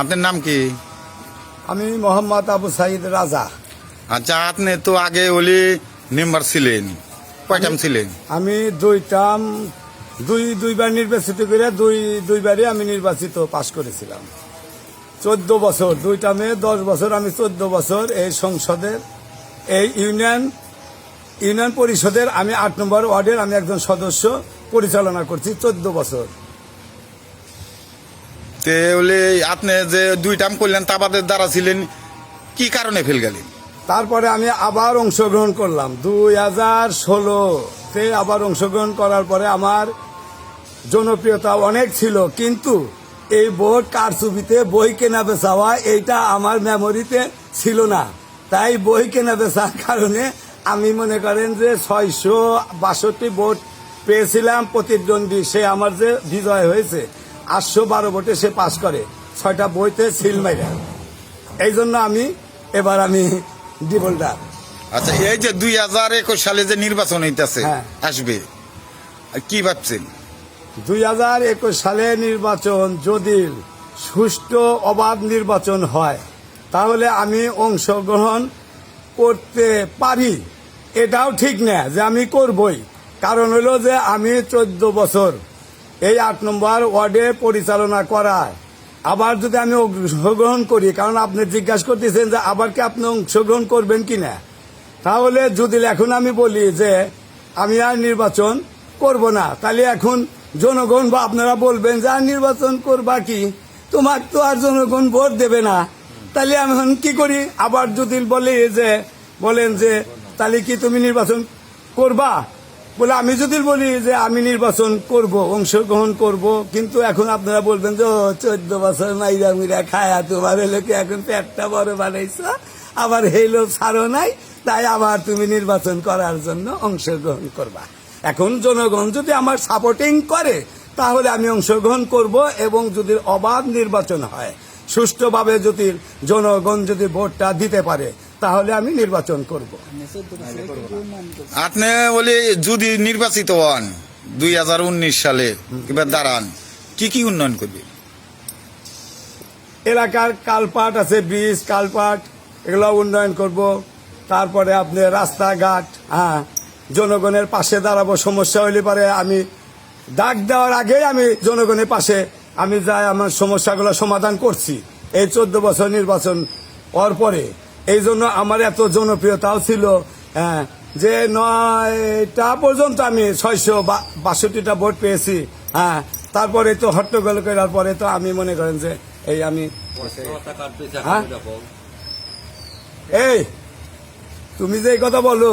আপনার নাম কি? আমি মোহাম্মদ আবু সাইদ রাজা। আচ্ছা আপনি তো আগে ওলি মেম্বার ছিলেন কয়টাম ছিলেন? আমি দুইটাম দুই দুইবার নির্বাচিত করে দুই দুইবারই আমি নির্বাচিত পাশ করেছিলাম। চোদ্দ বছর দুইটামে দশ বছর আমি চোদ্দ বছর এই সংসদের এই ইউনিয়ন ইউনিয়ন পরিষদের আমি আট নম্বর ওয়ার্ডের আমি একজন সদস্য পরিচালনা করছি চোদ্দ বছর। তে ওলি আপনি যে দুইটাম করলেন, তাবাদের দ্বারা ছিলেন, কি কারণে ফেল গেলেন? তারপরে আমি আবার অংশগ্রহণ করলাম। দুই হাজার ষোলোতে আবার অংশগ্রহণ করার পরে আমার জনপ্রিয়তা অনেক ছিল, কিন্তু এই ভোট কারচুপিতে বই কেনা বেচা হওয়া, এইটা আমার মেমোরিতে ছিল না। তাই বই কেনা বেচার কারণে আমি মনে করেন যে ছয়শো বাষট্টি ভোট পেয়েছিলাম প্রতিদ্বন্দ্বী। সে আমার যে বিজয় হয়েছে আটশো বারো ভোটে সে পাশ করে। ছয়টা বইতে সিল মাইরা। এই জন্য আমি এবার আমি ডিফল্টার। আচ্ছা এই যে দুই হাজার একুশ সালে যে নির্বাচন হইতেছে হ্যাঁ। আসবে কি ভাবছেন? দুই হাজার একুশ সালে নির্বাচন যদি সুষ্ঠু অবাধ নির্বাচন হয় তাহলে আমি অংশগ্রহণ করতে পারি। এটাও ঠিক না যে আমি করবই। কারণ হলো যে আমি চোদ্দ বছর এই আট নম্বর ওয়ার্ডে পরিচালনা করায়। আবার যদি আমি অংশগ্রহণ করি, কারণ আপনি জিজ্ঞাসা করতেছেন যে আবার কি আপনি অংশগ্রহণ করবেন কিনা তাহলে যদি এখন আমি বলি যে আমি আর নির্বাচন করব না, তাহলে এখন জনগণ বা আপনারা বলবেন যে আর নির্বাচন করবা কি? তোমার তো আর জনগণ ভোট দেবে না। তাহলে আমি এখন কি করি? আবার যদি বলি যে, বলেন যে, তাহলে কি তুমি নির্বাচন করবা? বলে, আমি যদি বলি যে আমি নির্বাচন করব, অংশগ্রহণ করব, কিন্তু এখন আপনারা বলবেন যে চোদ্দ বছর মাইরা মিরা খায়া তোমার হলো কি, এখন পেটটা বড় বানাইছ? আবার হেলো ছাড়ো নাই? তাই আবার তুমি নির্বাচন করার জন্য অংশগ্রহণ করবা। এখন জনগণ যদি আমার সাপোর্টিং করে, তাহলে আমি অংশগ্রহণ করব এবং যদি অবাধ নির্বাচন হয়, সুষ্ঠুভাবে যদি জনগণ যদি ভোটটা দিতে পারে তাহলে আমি নির্বাচন করব। আপনি বলি যদি নির্বাচিত হন দুই হাজার উনিশ সালে এবার দাঁড়ান। কি কি উন্নয়ন করবে? এলাকার কালপাট আছে ব্রিজ কালপাট এগুলো উন্নয়ন করব। তারপরে আপনি রাস্তাঘাট হ্যাঁ জনগণের পাশে দাঁড়াবো সমস্যা হইলে পারে আমি ডাক দেওয়ার আগেই আমি জনগণের পাশে আমি যাই আমার সমস্যাগুলো সমাধান করছি। এই চোদ্দ বছর নির্বাচন হওয়ার পরে এই জন্য আমার এত জনপ্রিয়তাও ছিল। হ্যাঁ যে নয়টা পর্যন্ত আমি ছয়শো বাষট্টিটা ভোট পেয়েছি। হ্যাঁ তারপরে তো হট্টগোল করার পরে তো আমি মনে করেন যে এই আমি হ্যাঁ? এই, তুমি যে কথা বলো,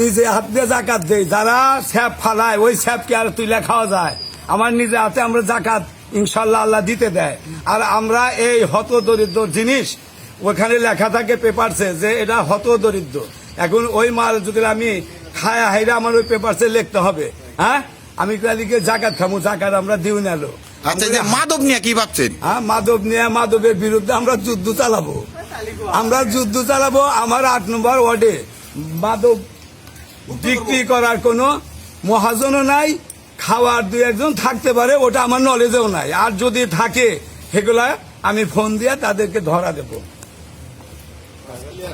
নিজে হাত দিয়ে জাকাত দেই। যারা স্যাপ ফালায়, ওই স্যাপকে আর তুলে খাওয়া যায়। আমার নিজে হাতে আমরা জাকাত ইনশাল্লাহ আল্লাহ দিতে দেয়। আর আমরা এই হত দরিদ্র জিনিস ওখানে লেখা থাকে পেপারসে যে এটা হত দরিদ্র। এখন ওই মাল যদি আমি খায়া হাইরা আমার ওই পেপারসে লিখতে হবে হ্যাঁ? আমি কালিকে জাকাত খামু জাকাত আমরা দিউ নালো আচ্ছা যে মাদক নিয়ে কি ভাবছেন? হ্যাঁ মাদক নিয়ে মাদকের বিরুদ্ধে আমরা যুদ্ধ চালাবো। আমরা যুদ্ধ চালাবো আমার আট নম্বর ওয়ার্ডে। মাদক বিক্রি করার কোনো মহাজনও নাই খাওয়ার দু একজন থাকতে পারে ওটা আমার নলেজেও নাই। আর যদি থাকে সেগুলা আমি ফোন দিয়ে তাদেরকে ধরা দেবো। 哎呀